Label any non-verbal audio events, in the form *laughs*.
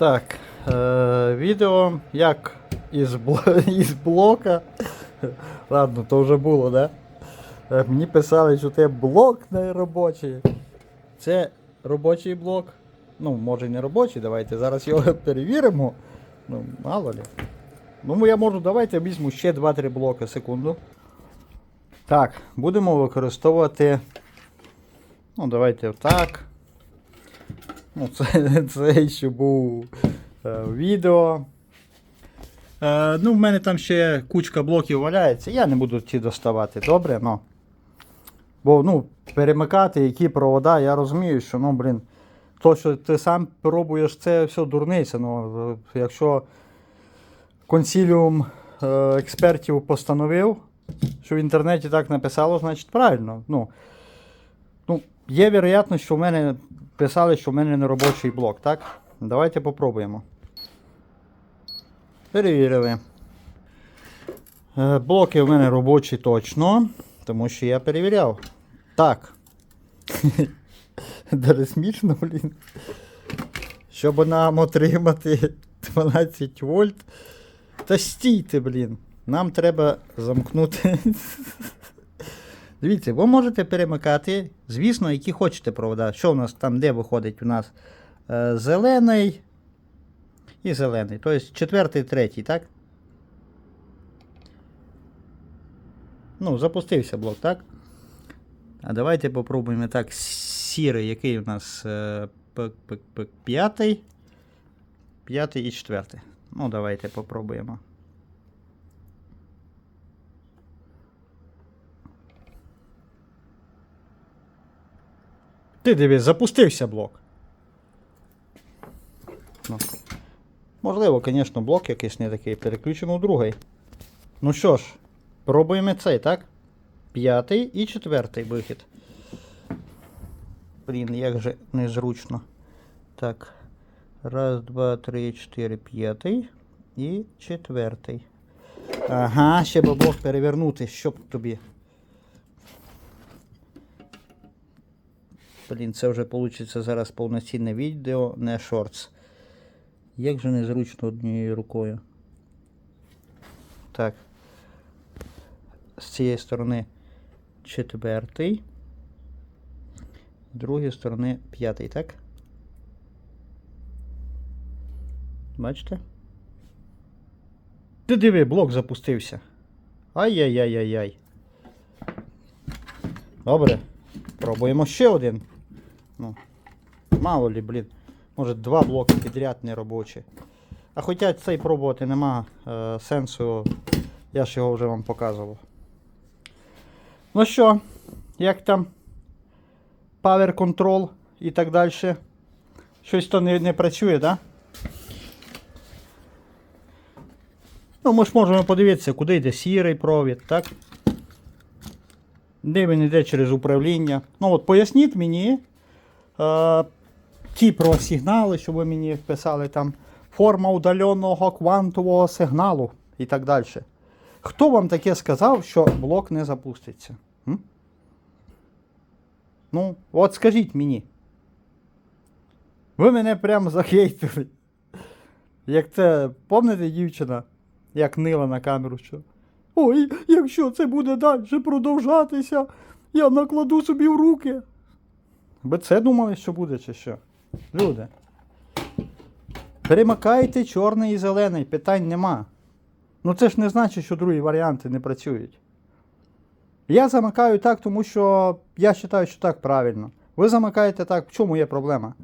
Так, е, відео як із, бл- *laughs* із блока. Ладно, то вже було, да? Е, мені писали, що це блок не робочий. Це робочий блок. Ну, може не робочий, давайте зараз його *laughs* перевіримо. Ну, мало ли. Ну, я можу, давайте візьму ще 2-3 блоки, секунду. Так, будемо використовувати. Ну, давайте отак. Ну, це, *laughs* це ще був е, відео. Е, ну, в мене там ще кучка блоків валяється. Я не буду ті доставати, добре? Ну. Бо ну, перемикати які провода, я розумію, що ну, блін, то, що ти сам пробуєш, це все дурниця. Ну, якщо консіліум е, експертів постановив, що в інтернеті так написало, значить правильно. Ну, ну, є вероятність, що в мене писали, що в мене не робочий блок, так? Давайте попробуємо. Перевірили. Е, Блоки в мене робочі точно, тому що я перевіряв. Так. *laughs* Даже смішно, блін. Щоб нам отримати *laughs* 12 вольт. Та стійте, блін. Нам треба замкнути. *laughs* Дивіться, ви можете перемикати, звісно, які хочете провода. Що у нас там, де виходить у нас е, зелений і зелений. Тобто четвертий, третій, так? Ну, запустився блок, так? А давайте попробуємо так. Сірий, який у нас е, п'ятий. П'ятий і четвертий. Ну, давайте попробуємо. Ти дивись, запустився блок. Ну. Можливо, звісно, блок якийсь не такий. Переключимо в другий. Ну що ж, пробуємо цей, так? П'ятий і четвертий вихід. Блін, як же незручно. Так. Раз, два, три, чотири, п'ятий і четвертий. Ага, ще би блок перевернути, щоб тобі. Блін, це вже вийде зараз повноцінне відео, не шортс. Як же незручно однією рукою. Так. З цієї сторони четвертий. З другої сторони п'ятий, так? Бачите? Ти диви, блок запустився. Ай-яй-яй-яй-яй. Добре. Пробуємо ще один. Ну, мало лі, блін. Може два блоки підряд не робочі. А хоча цей пробувати нема е, сенсу, я ж його вже вам показував. Ну що, як там Power Control і так далі? Щось то не, не працює, так? Да? Ну, ми ж можемо подивитися, куди йде сірий провід, так? Де він йде через управління. Ну от поясніть мені ті про сигнали, що ви мені вписали там. Форма удаленого квантового сигналу і так далі. Хто вам таке сказав, що блок не запуститься? М? Ну, от скажіть мені. Ви мене прямо захейтили. Як це, пам'ятаєте, дівчина, як нила на камеру, що. Ой, якщо це буде далі продовжатися, я накладу собі в руки. Ви це думали, що буде, чи що? Люди. Перемикайте чорний і зелений, питань нема. Ну це ж не значить, що другі варіанти не працюють. Я замикаю так, тому що я вважаю, що так правильно. Ви замикаєте так, в чому є проблема?